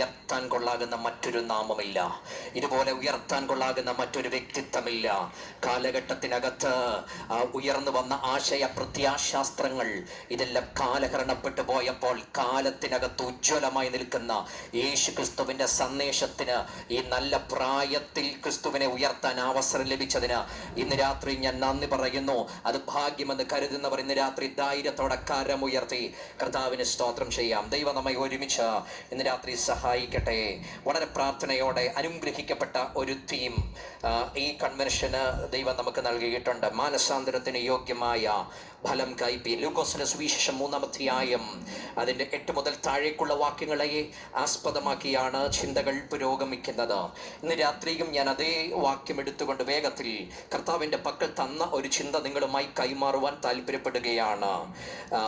ഉയർത്താൻ കൊള്ളാകുന്ന മറ്റൊരു നാമമില്ല. ഇതുപോലെ ഉയർത്താൻ കൊള്ളാകുന്ന മറ്റൊരു വ്യക്തിത്വമില്ല. കാലഘട്ടത്തിനകത്ത് ഉയർന്നു വന്ന ആശയ പ്രത്യാശാസ്ത്രങ്ങൾ ഇതെല്ലാം കാലഹരണപ്പെട്ടു പോയപ്പോൾ കാലത്തിനകത്ത് ഉജ്ജ്വലമായി നിൽക്കുന്ന യേശു ക്രിസ്തുവിന്റെ സന്ദേശത്തിന് ഈ നല്ല പ്രായത്തിൽ ക്രിസ്തുവിനെ ഉയർത്താൻ അവസരം ലഭിച്ചതിന് ഇന്ന് രാത്രി ഞാൻ നന്ദി പറയുന്നു. അത് ഭാഗ്യമെന്ന് കരുതുന്നവർ ഇന്ന് രാത്രി ധൈര്യത്തോടെ കരമുയർത്തി കർത്താവിന് സ്തോത്രം ചെയ്യാം. ദൈവം നമ്മെ ഒരുമിച്ച് ഇന്ന് രാത്രി സഹായിക്കട്ടെ. വളരെ പ്രാർത്ഥനയോടെ അനുഗ്രഹിക്കപ്പെട്ട ഒരു തീം ഈ കൺവെൻഷന് ദൈവം നമുക്ക് നൽകിയിട്ടുണ്ട്. മാനസാന്തരത്തിന് യോഗ്യമായ ഫലം കൈപ്പി. ലൂക്കോസിന്റെ സുവിശേഷം മൂന്നാമധ്യായം അതിന്റെ എട്ട് മുതൽ താഴേക്കുള്ള വാക്യങ്ങളെ ആസ്പദമാക്കിയാണ് ചിന്തകൾ പുരോഗമിക്കുന്നത്. ഇന്ന് രാത്രിയും ഞാൻ അതേ വാക്യം എടുത്തുകൊണ്ട് വേഗത്തിൽ കർത്താവിന്റെ പക്കൽ തന്ന ഒരു ചിന്ത നിങ്ങളുമായി കൈമാറുവാൻ താല്പര്യപ്പെടുകയാണ്.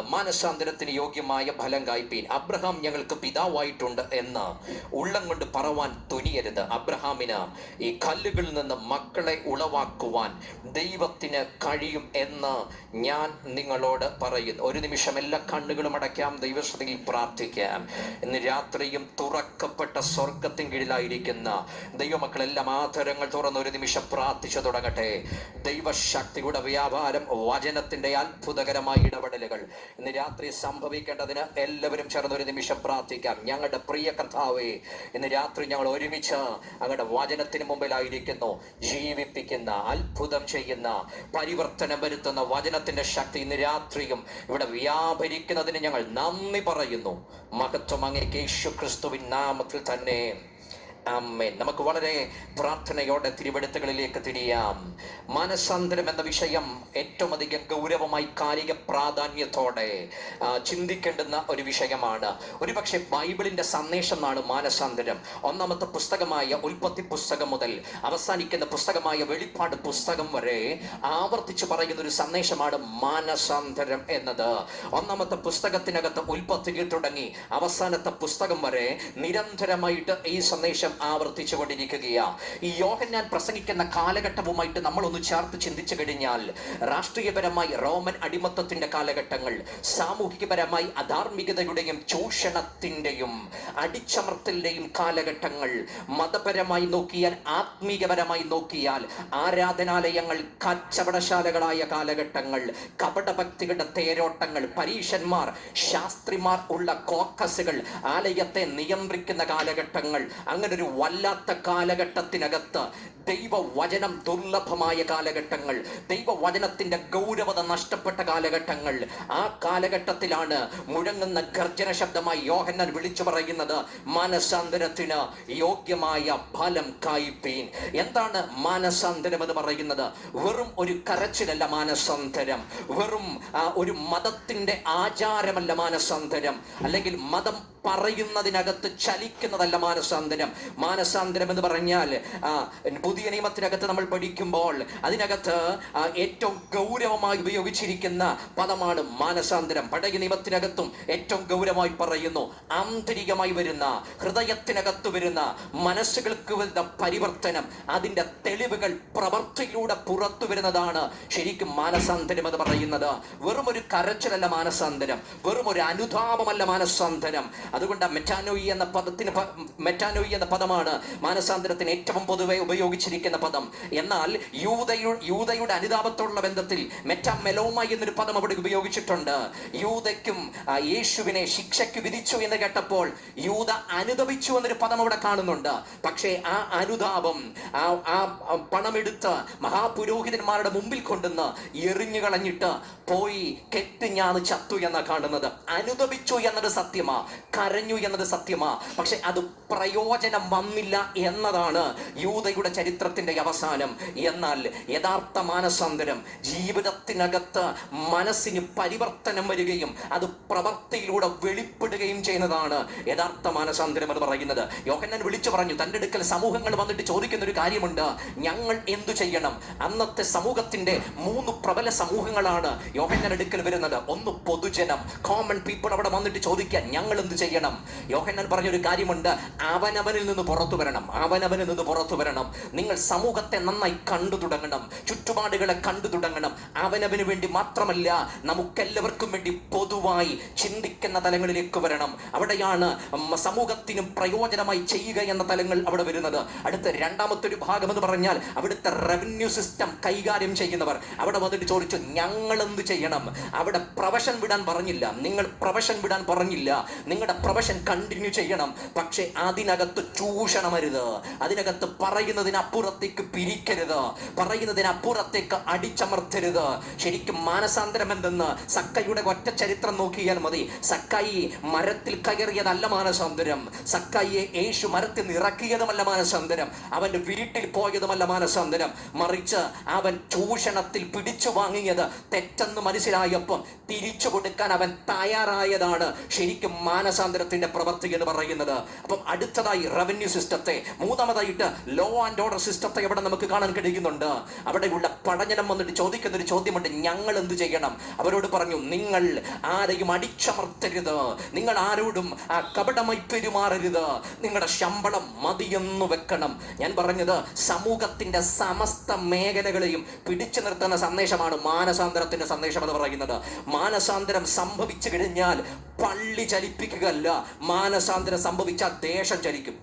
മാനസാന്തരത്തിന് യോഗ്യമായ ഫലം കായ്പീൻ അബ്രഹാം ഞങ്ങൾക്ക് പിതാവായിട്ടുണ്ട് എന്ന് ഉള്ളം കൊണ്ട് പറവാൻ തുനിയരുത്. അബ്രഹാമിന് ഈ കല്ലുകളിൽ നിന്ന് മക്കളെ ഉളവാക്കുവാൻ ദൈവത്തിന് കഴിയും എന്ന് ഞാൻ നിങ്ങളോട് പറയുന്നു ഒരു നിമിഷം എല്ലാ കണ്ണുകളും അടയ്ക്കാം. ദൈവശ്രദ്ധയിൽ പ്രാർത്ഥിക്കാം. ഇന്ന് രാത്രിയും തുറക്കപ്പെട്ട സ്വർഗത്തിൻ കീഴിലായിരിക്കുന്ന ദൈവമക്കളെല്ലാം ആധരങ്ങൾ തുറന്ന് ഒരു നിമിഷം പ്രാർത്ഥിച്ചു തുടങ്ങട്ടെ. ദൈവശക്തിയുടെ വ്യാപാരം വചനത്തിന്റെ അത്ഭുതകരമായ ഇടപെടലുകൾ. ഇന്ന് രാത്രി സംഭവിക്കേണ്ടതിന് എല്ലാവരും ചേർന്ന് ഒരു നിമിഷം പ്രാർത്ഥിക്കാം. ഞങ്ങളുടെ പ്രിയ കർത്താവേ ഇന്ന് രാത്രി ഞങ്ങൾ ഒരുമിച്ച് അങ്ങയുടെ വചനത്തിന് മുമ്പിലായിരിക്കുന്നു. ജീവിപ്പിക്കുന്ന അത്ഭുതം ചെയ്യുന്ന പരിവർത്തനം വരുത്തുന്ന വചനത്തിന്റെ ശക്തി ഇന്ന് രാത്രിയും ഇവിടെ വ്യാപരിക്കുന്നതിന് ഞങ്ങൾ നന്ദി പറയുന്നു. മഹത്വം അങ്ങേക്ക് യേശു ക്രിസ്തുവിൻ നാമത്തിൽ തന്നെ. അമ്മേൻ നമുക്ക് വളരെ പ്രാർത്ഥനയോടെ തിരുവെടുത്തുകളിലേക്ക് തിരിയാം. മാനസാന്തരം എന്ന വിഷയം ഏറ്റവും അധികം ഗൗരവമായി കാലിക പ്രാധാന്യത്തോടെ ചിന്തിക്കേണ്ടുന്ന ഒരു വിഷയമാണ്. ഒരുപക്ഷെ ബൈബിളിന്റെ സന്ദേശമാണ് മാനസാന്തരം. ഒന്നാമത്തെ പുസ്തകമായ ഉൽപ്പത്തി പുസ്തകം മുതൽ അവസാനിക്കുന്ന പുസ്തകമായ വെളിപ്പാട് പുസ്തകം വരെ ആവർത്തിച്ചു പറയുന്ന ഒരു സന്ദേശമാണ് മാനസാന്തരം എന്നത്. ഒന്നാമത്തെ പുസ്തകത്തിനകത്ത് ഉൽപ്പത്തിയിൽ തുടങ്ങി അവസാനത്തെ പുസ്തകം വരെ നിരന്തരമായിട്ട് ഈ സന്ദേശം ആവർത്തിച്ചു കൊണ്ടിരിക്കുകയാണ്. ഈ യോഹന്നാൻ പ്രസംഗിക്കുന്ന കാലഘട്ടവുമായിട്ട് നമ്മൾ ഒന്ന് ചേർത്ത് ചിന്തിച്ചു കഴിഞ്ഞാൽ രാഷ്ട്രീയപരമായി റോമൻ അടിമത്തത്തിന്റെ കാലഘട്ടങ്ങൾ സാമൂഹികപരമായി അധാർമികതയുടെയും ചൂഷണത്തിന്റെയും അടിച്ചമർത്തലിന്റെയും കാലഘട്ടങ്ങൾ മതപരമായി നോക്കിയാൽ ആത്മീയപരമായി നോക്കിയാൽ ആരാധനാലയങ്ങൾ കച്ചവടശാലകളായ കാലഘട്ടങ്ങൾ കപടഭക്തികളുടെ തേരോട്ടങ്ങൾ പരീക്ഷന്മാർ ശാസ്ത്രിമാർ ഉള്ള കോക്കസുകൾ ആലയത്തെ നിയന്ത്രിക്കുന്ന കാലഘട്ടങ്ങൾ അങ്ങനെ ഒരു വല്ലാത്ത കാലഘട്ടത്തിനകത്ത് ദൈവവചനം ദുർലഭമായ കാലഘട്ടങ്ങൾ ദൈവവചനത്തിന്റെ ഗൗരവത നഷ്ടപ്പെട്ട കാലഘട്ടങ്ങൾ. ആ കാലഘട്ടത്തിലാണ് മുഴങ്ങുന്ന ഗർജന ശബ്ദമായി യോഹന്നൻ വിളിച്ചു പറയുന്നത് മാനസാന്തരത്തിന് യോഗ്യമായ ഫലം കായ്പീൻ എന്താണ് മാനസാന്തരം എന്ന് പറയുന്നത്? വെറും ഒരു കരച്ചിലല്ല മാനസാന്തരം. വെറും ഒരു മതത്തിന്റെ ആചാരമല്ല മാനസാന്തരം. അല്ലെങ്കിൽ മതം പറയുന്നതിനകത്ത് ചലിക്കുന്നതല്ല മാനസാന്തരം. മാനസാന്തരം എന്ന് പറഞ്ഞാൽ പുതിയ നിയമത്തിനകത്ത് നമ്മൾ പഠിക്കുമ്പോൾ അതിനകത്ത് ഏറ്റവും ഗൗരവമായി ഉപയോഗിച്ചിരിക്കുന്ന പദമാണ് മാനസാന്തരം. പഴയ നിയമത്തിനകത്തും ഏറ്റവും ഗൗരവമായി പറയുന്നു ആന്തരികമായി വരുന്ന ഹൃദയത്തിനകത്ത് വരുന്ന മനസ്സുകൾക്ക് വരുന്ന പരിവർത്തനം അതിന്റെ തെളിവുകൾ പ്രവർത്തിയിലൂടെ പുറത്തു വരുന്നതാണ് ശരിക്കും മാനസാന്തരം എന്ന് പറയുന്നത്. വെറും ഒരു കരച്ചിലല്ല മാനസാന്തരം. വെറും ഒരു അനുതാപമല്ല മാനസാന്തരം. അതുകൊണ്ട് മെറ്റാനോയി എന്ന പദത്തിന് മെറ്റാനോയി എന്ന പദമാണ് മാനസാന്തരത്തിന് ഏറ്റവും പൊതുവെ ഉപയോഗിച്ചിരിക്കുന്ന പദം. എന്നാൽ യൂതയു യൂതയുടെ അനുതാപത്തോടുള്ള ബന്ധത്തിൽ മെറ്റാ മെലോമ എന്നൊരു പദം അവിടെ ഉപയോഗിച്ചിട്ടുണ്ട്. യൂതയ്ക്കും യേശുവിനെ ശിക്ഷയ്ക്ക് വിധിച്ചു എന്ന് കേട്ടപ്പോൾ യൂത അനുദപിച്ചു എന്നൊരു പദം അവിടെ കാണുന്നുണ്ട്. പക്ഷേ ആ അനുതാപം ആ ആ പണമെടുത്ത് മഹാപുരോഹിതന്മാരുടെ മുമ്പിൽ കൊണ്ടുവന്ന് എറിഞ്ഞു കളഞ്ഞിട്ട് പോയി കെട്ടിഞ്ഞാന്ന് ചത്തു എന്ന കാണുന്നത്. അനുദപിച്ചു എന്നൊരു സത്യമാ. കരഞ്ഞു എന്നത് സത്യമാ. പക്ഷെ അത് പ്രയോജനം വന്നില്ല എന്നതാണ് യൂതയുടെ ചരിത്രത്തിന്റെ അവസാനം. എന്നാൽ യഥാർത്ഥ മാനസാന്തരം ജീവിതത്തിനകത്ത് മനസ്സിന് പരിവർത്തനം വരികയും അത് പ്രവർത്തിയിലൂടെ വെളിപ്പെടുകയും ചെയ്യുന്നതാണ് യഥാർത്ഥ മാനസാന്തരം എന്ന് പറയുന്നത്. യോഹന്നൻ വിളിച്ചു പറഞ്ഞു തന്റെ അടുക്കൽ സമൂഹങ്ങൾ വന്നിട്ട് ചോദിക്കുന്ന ഒരു കാര്യമുണ്ട്. ഞങ്ങൾ എന്തു ചെയ്യണം? അന്നത്തെ സമൂഹത്തിന്റെ മൂന്ന് പ്രബല സമൂഹങ്ങളാണ് യോഹന്നൻ അടുക്കൽ വരുന്നത്. ഒന്ന് പൊതുജനം. കോമൺ പീപ്പിൾ അവിടെ വന്നിട്ട് ചോദിക്കാൻ ഞങ്ങൾ എന്ത് ചെയ്യണം? ചെയ്യണം. യോഹന്നാൻ പറഞ്ഞൊരു കാര്യമുണ്ട്. അവനവനിൽ നിന്ന് പുറത്തു വരണം. അവനവനിൽ നിന്ന് പുറത്തു വരണം. നിങ്ങൾ സമൂഹത്തെ നന്നായി കണ്ടു തുടങ്ങണം. ചുറ്റുപാടുകളെ കണ്ടു തുടങ്ങണം. അവനവന് വേണ്ടി മാത്രമല്ല നമുക്കെല്ലാവർക്കും വേണ്ടി പൊതുവായി ചിന്തിക്കുന്ന തലങ്ങളിലേക്ക് വരണം. അവിടെയാണ് സമൂഹത്തിനും പ്രയോജനമായി ചെയ്യുക എന്ന തലങ്ങൾ അവിടെ വരുന്നത്. അടുത്ത രണ്ടാമത്തെ ഒരു ഭാഗം എന്ന് പറഞ്ഞാൽ അവിടുത്തെ റവന്യൂ സിസ്റ്റം കൈകാര്യം ചെയ്യുന്നവർ. അവിടെ വന്നിട്ട് ചോദിച്ചു ഞങ്ങൾ എന്ത് ചെയ്യണം? അവിടെ പ്രൊഫഷൻ വിടാൻ പറഞ്ഞില്ല. നിങ്ങൾ പ്രൊഫഷൻ വിടാൻ പറഞ്ഞില്ല. നിങ്ങളുടെ പ്രൊഫഷൻ കണ്ടിന്യൂ ചെയ്യണം. പക്ഷേ അതിനകത്ത് ചൂഷണമരുത്. അതിനകത്ത് പറയുന്നതിനപ്പുറത്തേക്ക് പിരിക്കരുത്. പറയുന്നതിനപ്പുറത്തേക്ക് അടിച്ചമർത്തരുത്. ശരിക്കും മാനസാന്തരം എന്തെന്ന് സക്കയുടെ ഒറ്റ ചരിത്രം നോക്കിയാൽ മതി. സക്കായി മരത്തിൽ കയറിയതല്ല മാനസാന്തരം. സക്കായിയെ യേശു മരത്തിൽ നിന്ന് ഇറക്കിയതുമല്ല മാനസാന്തരം. അവന്റെ വീട്ടിൽ പോയതുമല്ല മാനസാന്തരം. മറിച്ച് അവൻ ചൂഷണത്തിൽ പിടിച്ചു വാങ്ങിയത് തെറ്റെന്ന് മനസ്സിലായപ്പോൾ തിരിച്ചു കൊടുക്കാൻ അവൻ തയ്യാറായതാണ്. ശരിക്കും മാനസാന്തരത്തിന്റെ പ്രവൃത്തി എന്ന് പറയുന്നത്. അപ്പം അടുത്തതായി റവന്യൂ സിസ്റ്റത്തെ മൂന്നാമതായിട്ട് ലോ ആൻഡ് ഓർഡർ സിസ്റ്റത്തെ അവിടെ നമുക്ക് കാണാൻ കഴിയുന്നുണ്ട്? അവിടെയുള്ള പഠനം വന്നിട്ട് ചോദിക്കുന്ന ഒരു ചോദ്യമുണ്ട് ഞങ്ങൾ എന്ത് ചെയ്യണം? അവരോട് പറഞ്ഞു നിങ്ങൾ ആരെയും അടിച്ചമർത്തരുത്. നിങ്ങൾ ആരോടും കപടമായി പെരുമാറരുത്. നിങ്ങളുടെ ശമ്പളം മതിയെന്ന് വെക്കണം. ഞാൻ പറഞ്ഞത് സമൂഹത്തിന്റെ സമസ്ത മേഖലകളെയും പിടിച്ചു നിർത്തുന്ന സന്ദേശമാണ് മാനസാന്തരത്തിന്റെ സന്ദേശം എന്ന് പറയുന്നത്. മാനസാന്തരം സംഭവിച്ചു കഴിഞ്ഞാൽ പള്ളി ചലിപ്പിക്കുകയല്ല മാനസാന്തരം സംഭവിച്ചാൽ ദേശം ചലിക്കും.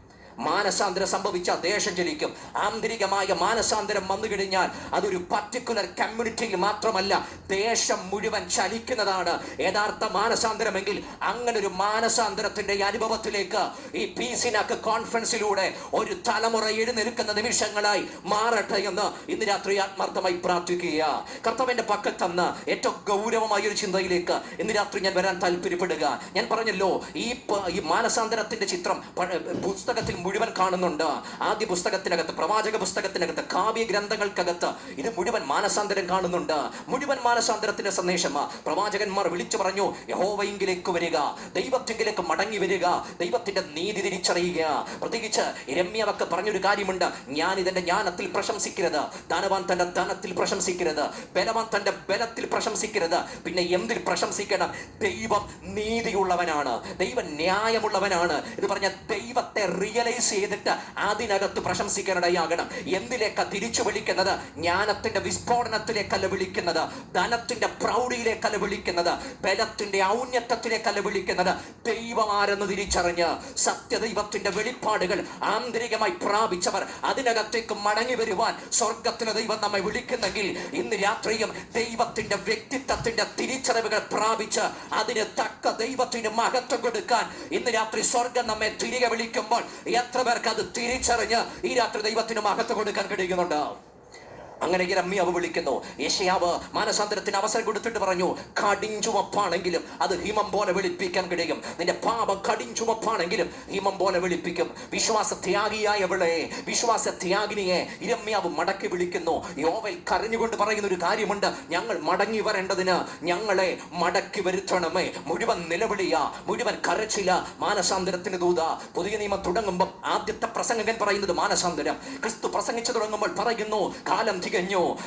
മാനസാന്തരം സംഭവിച്ച ദേശം ചലിക്കും ആന്തരികമായ മാനസാന്തരം വന്നു കഴിഞ്ഞാൽ അതൊരു പർട്ടിക്കുലർ കമ്മ്യൂണിറ്റിയിൽ മാത്രമല്ല ദേശം മുഴുവൻ ചലിക്കുന്നതാണ്. യഥാർത്ഥ മാനസാന്തരമെങ്കിൽ അങ്ങനെ ഒരു മാനസാന്തരത്തിന്റെ അനുഭവത്തിലേക്ക് ഈ പീസിനാക്ക് കോൺഫറൻസിലൂടെ ഒരു തലമുറ എഴുന്നേൽക്കുന്ന നിമിഷങ്ങളായി മാറട്ടെ എന്ന് ഇന്ന് രാത്രി ആത്മാർത്ഥമായി പ്രാർത്ഥിക്കുക കർത്തവന്റെ പക്കൽ തന്ന ഏറ്റവും ഗൗരവമായ ഒരു ചിന്തയിലേക്ക് ഇന്ന് രാത്രി ഞാൻ വരാൻ താല്പര്യപ്പെടുക. ഞാൻ പറഞ്ഞല്ലോ ഈ ഈ മാനസാന്തരത്തിന്റെ ചിത്രം പുസ്തകത്തിൽ മുഴുവൻ കാണുന്നുണ്ട്. ആദ്യ പുസ്തകത്തിനകത്ത് പ്രവാചക പുസ്തകത്തിനകത്ത് കാവ്യ ഗ്രന്ഥങ്ങൾക്കകത്ത് ഇത് മുഴുവൻ മാനസാന്തരം കാണുന്നുണ്ട്. മുഴുവൻ മാനസാന്തരത്തിന്റെ സന്ദേശം. പ്രവാചകന്മാർ വിളിച്ചു പറഞ്ഞു യഹോവയെങ്കിലേക്ക് വരിക. ദൈവത്തിങ്കിലേക്ക് മടങ്ങി വരിക. ദൈവത്തിന്റെ നീതി തിരിച്ചറിയുക. പ്രത്യേകിച്ച് രമ്യവക്ക് പറഞ്ഞൊരു കാര്യമുണ്ട്. ഞാൻ ഇതിന്റെ ജ്ഞാനത്തിൽ പ്രശംസിക്കരുത്. ധനവാൻ തന്റെ ധനത്തിൽ പ്രശംസിക്കരുത്. ബലവാൻ തന്റെ ബലത്തിൽ പ്രശംസിക്കരുത്. പിന്നെ എന്തിൽ പ്രശംസിക്കണം? ദൈവം നീതിയുള്ളവനാണ്. ദൈവം ന്യായമുള്ളവനാണ്. ഇത് പറഞ്ഞ ദൈവത്തെ റിയലൈസ് ചെയ്തിട്ട് അതിനകത്ത് പ്രശംസിക്കാനിടയാകണം എന്തിലേക്ക തിരിച്ചു വിളിക്കുന്നത്? ജ്ഞാനത്തിന്റെ വിസ്ഫോടനത്തിലേക്കല്ല വിളിക്കുന്നത്. ധനത്തിന്റെ പ്രൗഢിയിലേക്കല്ല വിളിക്കുന്നത്. ബലത്തിന്റെ ഔന്നത്യത്തിലേക്കല്ല വിളിക്കുന്നത്. ദൈവമാരെന്ന് തിരിച്ചറിഞ്ഞ് സത്യദൈവത്തിന്റെ വെളിപ്പാടുകൾ ആന്തരികമായി പ്രാപിച്ചവർ അതിനകത്തേക്ക് മടങ്ങി വരുവാൻ സ്വർഗത്തിന് ദൈവം നമ്മെ വിളിക്കുന്നെങ്കിൽ ഇന്ന് രാത്രിയും ദൈവത്തിന്റെ വ്യക്തിത്വത്തിന്റെ തിരിച്ചറിവുകൾ പ്രാപിച്ച് അതിന് തക്ക ദൈവത്തിന് മഹത്വം കൊടുക്കാൻ ഇന്ന് രാത്രി സ്വർഗം നമ്മെ തിരികെ വിളിക്കുമ്പോൾ എത്ര പേർക്ക് അത് തിരിച്ചറിഞ്ഞ് ഈ രാത്രി ദൈവത്തിന് മഹത്വം കൊടുക്കാൻ കഴിയുന്നുണ്ട് അങ്ങനെ രമ്യാവ് വിളിക്കുന്നു. യേശയാവ് മാനസാന്തരത്തിന് അവസരം കൊടുത്തിട്ട് പറഞ്ഞു കടിഞ്ചുമപ്പാണെങ്കിലും അത് ഹിമം പോലെ വിളിപ്പിക്കാൻ കഴിയും. നിന്റെ പാപം കടിഞ്ചുമപ്പാണെങ്കിലും ഹിമം പോലെ വിളിപ്പിക്കും. വിശ്വാസ ത്യാഗിയായ വിളയെ വിശ്വാസ ത്യാഗിനിയെ ഇരമ്യാവ് മടക്കി വിളിക്കുന്നു. യോവൽ കരഞ്ഞുകൊണ്ട് പറയുന്ന ഒരു കാര്യമുണ്ട്. ഞങ്ങൾ മടങ്ങി വരേണ്ടതിന് ഞങ്ങളെ മടക്കി വരുത്തണമേ. മുഴുവൻ നിലവിളിയ മുഴുവൻ കരച്ചില മാനസാന്തരത്തിന് ദൂത. പുതിയ നിയമം തുടങ്ങുമ്പോൾ ആദ്യത്തെ പ്രസംഗകൻ പറയുന്നത് മാനസാന്തരം. ക്രിസ്തു പ്രസംഗിച്ചു തുടങ്ങുമ്പോൾ പറയുന്നു കാലം തികഞ്ഞു.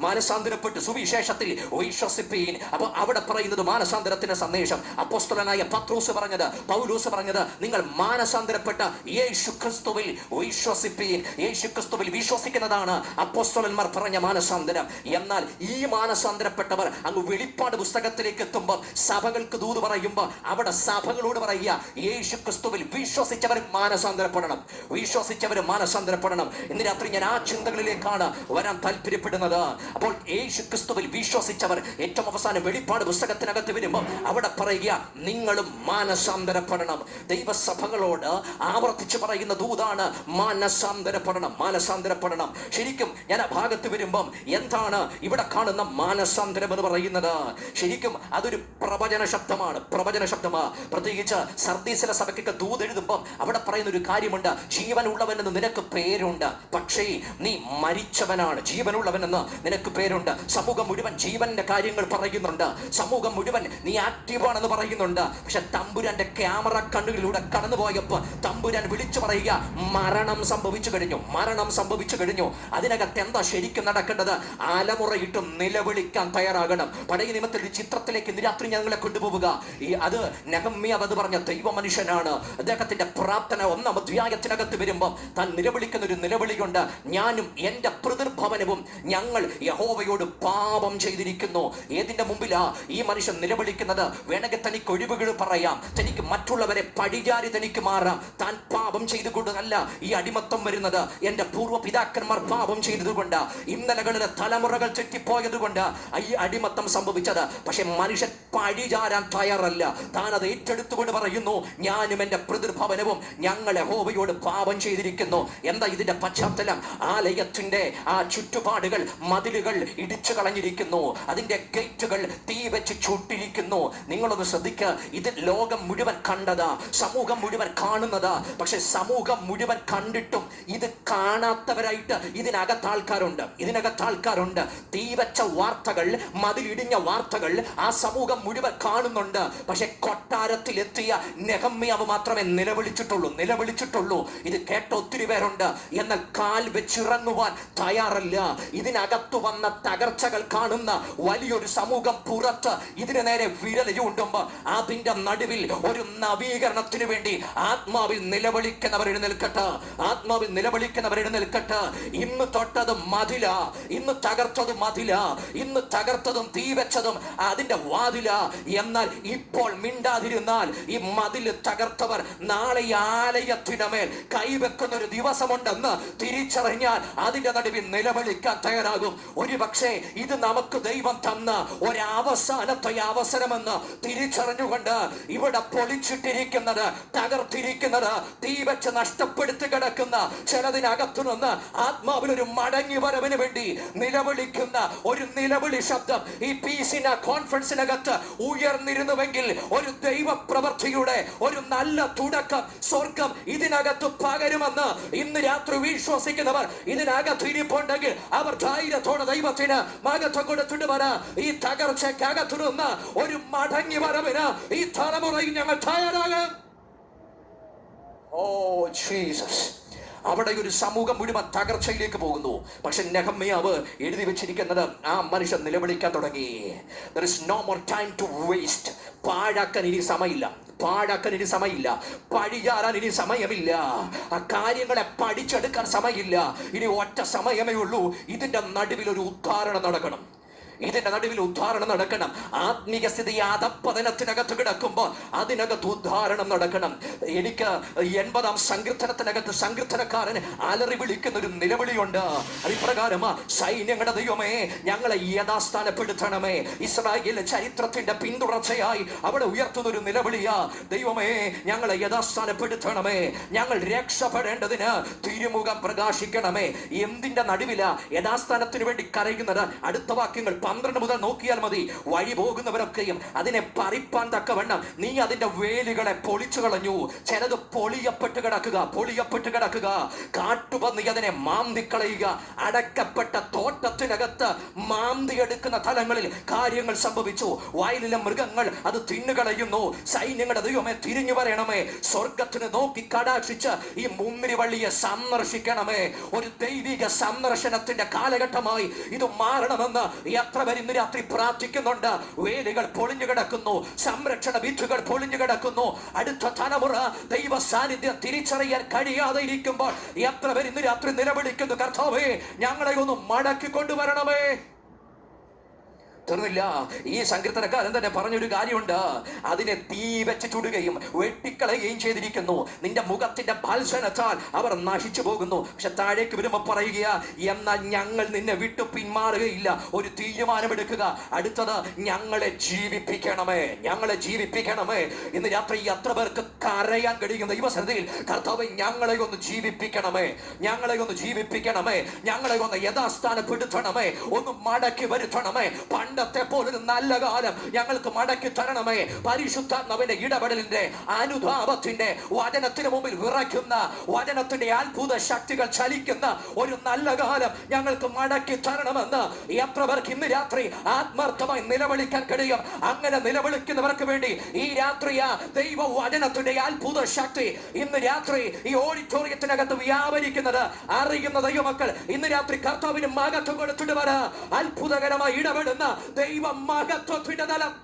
മാനസാന്തരപ്പെട്ട്. സുവിശേഷത്തിൽ വിശ്വസിപ്പീൻ അപ്പൊ അവിടെ പറയുന്നത് മാനസാന്തരത്തിന്റെ സന്ദേശം. അപ്പോസ്തലനായ പത്രോസ് പറഞ്ഞത് പൗലൂസ് പറഞ്ഞത് നിങ്ങൾ മാനസാന്തരപ്പെട്ട യേശു ക്രിസ്തുവിൽ വിശ്വസിപ്പീൻ യേശു ക്രിസ്തുവിൽ വിശ്വസിക്കുന്നതാണ് അപ്പോസ്തലന്മാർ പറഞ്ഞ മാനസാന്തരം. എന്നാൽ ഈ മാനസാന്തരപ്പെട്ടവർ അങ്ങ് വെളിപ്പാട് പുസ്തകത്തിലേക്ക് എത്തുമ്പോൾ സഭകൾക്ക് ദൂത് പറയുമ്പോൾ അവിടെ സഭകളോട് പറയുക യേശു ക്രിസ്തുവിൽ വിശ്വസിച്ചവർ മാനസാന്തരപ്പെടണം. വിശ്വസിച്ചവർ മാനസാന്തരപ്പെടണം. ഇന്ന് രാത്രി ഞാൻ ആ ചിന്തകളിലേക്കാണ് വരാൻ താല്പര്യപ്പെടുന്നത്. അപ്പോൾ യേശു ക്രിസ്തുവിൽ വിശ്വസിച്ചവർ ഏറ്റവും അവസാന വെളിപ്പാട് പുസ്തകത്തിനകത്ത് വരുമ്പോൾ അവിടെ പറയുക നിങ്ങളും മാനസാന്തരപ്പെടണം. ദൈവസഭകളോട് ആവർത്തിച്ച് പറയുന്ന ദൂതാണ് മാനസാന്തരപ്പെടണം മാനസാന്തരപ്പെടണം. ശരിക്കും ഞാൻ ആ ഭാഗത്ത് വരുമ്പം എന്താണ് ഇവിടെ കാണുന്ന മാനസാന്തരം എന്ന് പറയുന്നത്? ശരിക്കും അതൊരു പ്രവചന ശബ്ദമാണ് പ്രവചന ശബ്ദമാണ് പ്രത്യേകിച്ച് സർദീസിലെ സഭയ്ക്കൊക്കെ ദൂത് എഴുതുമ്പം അവിടെ പറയുന്ന ഒരു കാര്യമുണ്ട് ജീവനുള്ളവനെന്ന് നിനക്ക് പേരുണ്ട് പക്ഷേ നീ മരിച്ചവനാണ്. ജീവനുള്ളവനെന്ന് നിനക്ക് പേരുണ്ട്. സമൂഹം മുഴുവൻ ജീവന്റെ കാര്യങ്ങൾ പറയുന്നുണ്ട്. സമൂഹം മുഴുവൻ നീ ആക്റ്റീവാണെന്ന് പറയുന്നുണ്ട്. പക്ഷെ തമ്പുരാന്റെ ക്യാമറ കണ്ണുകളിലൂടെ കടന്നുപോയപ്പോ തമ്പുരാൻ വിളിച്ചു പറയുക മരണം സംഭവിച്ചു കഴിഞ്ഞു മരണം സംഭവിച്ചു കഴിഞ്ഞു. അതിനകത്ത് എന്താ ശരിക്കും നടക്കേണ്ടത്? ആലമുറയിട്ടും നിലവിളിക്കാൻ തയ്യാറാകണം. പഴയ നിയമത്തിൽ ചിത്രത്തിലേക്ക് രാത്രി ഞങ്ങളെ കൊണ്ടുപോവുക. ഈ അത് നെഹമ്യാവ് അത് പറഞ്ഞ ദൈവ മനുഷ്യനാണ് അദ്ദേഹത്തിന്റെ പ്രാർത്ഥന ഒന്നാം അധ്യായത്തിനകത്ത് വരുമ്പോൾ താൻ നിലവിളിക്കുന്ന ഒരു നിലവിളിയുണ്ട്. ഞാനും എന്റെ പിതൃഭവനവും ഞങ്ങൾ യഹോവയോട് പാപം ചെയ്തിരിക്കുന്നു. ഏതിന്റെ മുമ്പിലാ ഈ മനുഷ്യൻ നിലവിളിക്കുന്നത്? വേണമെങ്കിൽ തനിക്ക് ഒഴിവുകൾ പറയാം. തനിക്ക് മറ്റുള്ളവരെ പടിചാരി തനിക്ക് മാറാം. താൻ പാപം ചെയ്തുകൊണ്ടല്ല ഈ അടിമത്തം വരുന്നത്. എന്റെ പൂർവ പിതാക്കന്മാർ പാപം ചെയ്തതുകൊണ്ട് ഇന്നലകളിലെ തലമുറകൾ തെറ്റിപ്പോയതുകൊണ്ട് ഈ അടിമത്തം സംഭവിച്ചത്. പക്ഷെ മനുഷ്യൻ പഴിചാരാൻ തയ്യാറല്ല. താൻ അത് ഏറ്റെടുത്തുകൊണ്ട് പറയുന്നു ഞാനും എന്റെ പിതൃഭവനവും ഞങ്ങൾ യഹോവയോട് പാപം ചെയ്തിരിക്കുന്നു. എന്താ ഇതിന്റെ പശ്ചാത്തലം? ആലയത്തിന്റെ ആ ചുറ്റുപാടുകൾ മതിലുകൾ ഇടിച്ചു കളഞ്ഞിരിക്കുന്നു. അതിന്റെ ഗേറ്റുകൾ തീ വെച്ച് ചുട്ടിരിക്കുന്നു. നിങ്ങളൊന്ന് ശ്രദ്ധിക്കുക ഇത് ലോകം മുഴുവൻ കണ്ടതാ സമൂഹം മുഴുവൻ കാണുന്നതാ. പക്ഷെ സമൂഹം മുഴുവൻ കണ്ടിട്ടും ഇത് കാണാത്തവരായിട്ട് ഇതിനകത്ത് ആൾക്കാരുണ്ട്. ഇതിനകത്ത് ആൾക്കാരുണ്ട്. തീ വെച്ച വാർത്തകൾ മതിലിടിഞ്ഞ വാർത്തകൾ ആ സമൂഹം മുഴുവൻ കാണുന്നുണ്ട്. പക്ഷെ കൊട്ടാരത്തിലെത്തിയ നെഹമ്യാവ് മാത്രമേ നിലവിളിച്ചിട്ടുള്ളൂ നിലവിളിച്ചിട്ടുള്ളൂ. ഇത് കേട്ട ഒത്തിരി പേരുണ്ട്. എന്നാൽ കാൽ വെച്ചിറങ്ങുവാൻ തയ്യാറല്ല. ഇതിനകത്തു വന്ന തകർച്ചകൾ കാണുന്ന വലിയൊരു സമൂഹം പുറത്ത് ഇതിനു നേരെ വിരൽ ചൂണ്ടുമ്പോ അതിന്റെ നടുവിൽ ഒരു നവീകരണത്തിന് വേണ്ടി ആത്മാവിൽ നിലവിളിക്കുന്നവർ എഴുന്നേൽക്കട്ടെ. ആത്മാവിൽ നിലവിളിക്കുന്നവർ എഴുന്നേൽക്കട്ടെ. ഇന്ന് തൊട്ടത് മതില ഇന്ന് തകർത്തത് മതില ഇന്ന് തകർത്തതും തീ വെച്ചതും അതിന്റെ വാതില. എന്നാൽ ഇപ്പോൾ മിണ്ടാതിരുന്നാൽ ഈ മതിൽ തകർത്തവർ നാളെ ആലയത്തിനമേൽ കൈവെക്കുന്ന ഒരു ദിവസമുണ്ടെന്ന് തിരിച്ചറിഞ്ഞാൽ അതിന്റെ നടുവിൽ നിലവിളിക്കാൻ തയ്യാറാകും. ഒരു പക്ഷേ ഇത് നമുക്ക് ദൈവം തന്ന ഒരവസാനത്തെ അവസരമെന്ന് തിരിച്ചറിഞ്ഞുകൊണ്ട് ഇവിടെ പൊളിച്ചിട്ടിരിക്കുന്നത് തകർത്തിരിക്കുന്നത് തീ വെച്ച് നഷ്ടപ്പെടുത്തി കിടക്കുന്ന ചിലതിനകത്തു നിന്ന് ആത്മാവിനൊരു മടങ്ങി വരവിന് വേണ്ടി നിലവിളിക്കുന്ന ഒരു നിലവിളി ശബ്ദം ഈ പീസിന കോൺഫറൻസിനകത്ത് ഉയർന്നിരുന്നുവെങ്കിൽ ഒരു ദൈവ പ്രവർത്തിയുടെ ഒരു നല്ല തുടക്കം സ്വർഗം ഇതിനകത്ത് പകരുമെന്ന് ഇന്ന് രാത്രി വിശ്വസിക്കുന്നവർ ഇതിനകത്ത് ഇരിപ്പുണ്ടെങ്കിൽ അവർ ധൈര്യത്തോടെ ദൈവത്തിന് മകത്വം കൊടുത്തിട്ട് വര. ഈ തകർച്ചക്കകത്തു നിന്ന് ഒരു മടങ്ങി വരവിന് ഈ തലമുറയിൽ ഞങ്ങൾ തയ്യാറാകാം ഓ ജീസസ് അവിടെ ഒരു സമൂഹം മുഴുവൻ തകർച്ചയിലേക്ക് പോകുന്നു. പക്ഷെ നെഹമ്മിയാവ് എഴുതി വെച്ചിരിക്കുന്നത് ആ മനുഷ്യൻ നിലവിളിക്കാൻ തുടങ്ങി. There is no more time to waste പാഴാക്കാൻ ഇനി സമയമില്ല. പാഴാക്കാൻ ഇനി സമയമില്ല. പഴിചാറാൻ ഇനി സമയമില്ല. ആ കാര്യങ്ങളെ പഠിച്ചെടുക്കാൻ സമയമില്ല. ഇനി ഒറ്റ സമയമേ ഉള്ളൂ. ഇതിന്റെ നടുവിൽ ഒരു ഉദ്ധാരണം നടക്കണം. ഇതിന്റെ നടുവിൽ ഉദ്ധാരണം നടക്കണം. ആത്മീയ സ്ഥിതി അധപ്പതനത്തിനകത്ത് കിടക്കുമ്പോൾ അതിനകത്ത് ഉദ്ധാരണം നടക്കണം. എനിക്ക് എൺപതാം സങ്കീർത്തനത്തിനകത്ത് സങ്കീർത്തനക്കാരൻ അലറി വിളിക്കുന്ന ഒരു നിലവിളിയുണ്ട്. അതിപ്രകാരമാ സൈന്യങ്ങളുടെ ദൈവമേ ഞങ്ങളെ യഥാസ്ഥാനപ്പെടുത്തണമേ. ഇസ്രായേൽ ചരിത്രത്തിന്റെ പിന്തുടർച്ചയായി അവിടെ ഉയർത്തുന്ന ഒരു നിലവിളിയാ. ദൈവമേ ഞങ്ങളെ യഥാസ്ഥാനപ്പെടുത്തണമേ. ഞങ്ങൾ രക്ഷപ്പെടേണ്ടതിന് തിരുമുഖം പ്രകാശിക്കണമേ. എന്തിന്റെ നടുവില? യഥാസ്ഥാനത്തിന് വേണ്ടി കരയുന്നത്? അടുത്ത വാക്യങ്ങൾ പന്ത്രണ്ട് മുതൽ നോക്കിയാൽ മതി. വഴി പോകുന്നവരൊക്കെയും അതിനെ പറിപ്പാൻ തക്കവണ്ണം നീ അതിന്റെ വേലുകളെ പൊളിച്ചു കളഞ്ഞു. ചിലത് പൊളിയപ്പെട്ട് കിടക്കുക പൊളിയപ്പെട്ട് കിടക്കുക. കാട്ടുപന്നി അതിനെ മാന്തിക്കളയുക. അടക്കപ്പെട്ട തോട്ടത്തിനകത്ത് മാന്തി എടുക്കുന്ന തലങ്ങളിൽ കാര്യങ്ങൾ സംഭവിച്ചു. വയലിലെ മൃഗങ്ങൾ അത് തിന്നുകളയുന്നു സൈന്യങ്ങളുടെ ദൈവമേ തിരിഞ്ഞു വരണമേ സ്വർഗത്തിന് നോക്കി കടാക്ഷിച്ച് ഈ മുന്തിരി വള്ളിയെ സന്ദർശിക്കണമേ ഒരു ദൈവിക സന്ദർശനത്തിന്റെ കാലഘട്ടമായി ഇത് മാറണമെന്ന് എത്ര പേർ ഇന്ന് രാത്രി പ്രാർത്ഥിക്കുന്നുണ്ട്. വേലികൾ പൊളിഞ്ഞു കിടക്കുന്നു. സംരക്ഷണ വിധുകൾ പൊളിഞ്ഞു കിടക്കുന്നു. അടുത്ത തലമുറ ദൈവ സാന്നിധ്യം തിരിച്ചറിയാൻ കഴിയാതെ ഇരിക്കുമ്പോൾ എത്ര പേർ ഇന്ന് രാത്രി നിലവിളിക്കുന്നു? കർത്താവേ ഞങ്ങളെ ഒന്ന് മടക്കി കൊണ്ടുവരണമേ. തീർന്നില്ല. ഈ സങ്കീർത്തനക്കാരൻ തന്നെ പറഞ്ഞൊരു കാര്യമുണ്ട്. അതിനെ തീ വെച്ച് ചുടുകയും വെട്ടിക്കളയുകയും ചെയ്തിരിക്കുന്നു. നിന്റെ മുഖത്തിന്റെ ഭത്സനത്താൽ അവർ നശിച്ചു പോകുന്നു. പക്ഷെ താഴേക്ക് വരുമ്പോ പറയുക എന്നാൽ ഞങ്ങൾ നിന്നെ വിട്ടു പിന്മാറുകയില്ല. ഒരു തീരുമാനമെടുക്കുക. അടുത്തത് ഞങ്ങളെ ജീവിപ്പിക്കണമേ. ഞങ്ങളെ ജീവിപ്പിക്കണമേ. ഇന്ന് രാത്രി എത്ര പേർക്ക് കരയാൻ കഴിയുന്ന ദൈവസന്നിധിയിൽ കർത്താവ് ഞങ്ങളെ ഒന്ന് ജീവിപ്പിക്കണമേ. ഞങ്ങളെ ഒന്ന് ജീവിപ്പിക്കണമേ. ഞങ്ങളെ ഒന്ന് യഥാസ്ഥാനപ്പെടുത്തണമേ. ഒന്ന് മടക്കി വരുത്തണമേ. പണ്ട് പണ്ടത്തെ പോലൊരു നല്ല കാലം ഞങ്ങൾക്ക് മടക്കി തരണമേ. പരിശുദ്ധാത്മാവിന്റെ ഇടപെടലിന്റെ അനുതാപത്തിന്റെ വചനത്തിന് മുമ്പിൽ വിറയ്ക്കുന്ന വചനത്തിന്റെ അത്ഭുത ശക്തികൾ ചലിക്കുന്ന ഒരു നല്ല കാലം ഞങ്ങൾക്ക് മടക്കി തരണമെന്ന് എത്രവർക്ക് ഇന്ന് രാത്രി ആത്മാർത്ഥമായി നിലവിളിക്കാൻ കഴിയും. അങ്ങനെ നിലവിളിക്കുന്നവർക്ക് വേണ്ടി ഈ രാത്രി ആ ദൈവ വചനത്തിന്റെ അത്ഭുത ശക്തി ഇന്ന് രാത്രി ഈ ഓഡിറ്റോറിയത്തിനകത്ത് വ്യാപരിക്കുന്നത് അറിയുന്ന ദൈവമക്കൾ ഇന്ന് രാത്രി കർത്താവിന് മകത്വം കൊടുത്തിട്ട് വരാ. അത്ഭുതകരമായി ഇടപെടുന്ന ദൈവ മഹത്വത്തിന്റെ തലം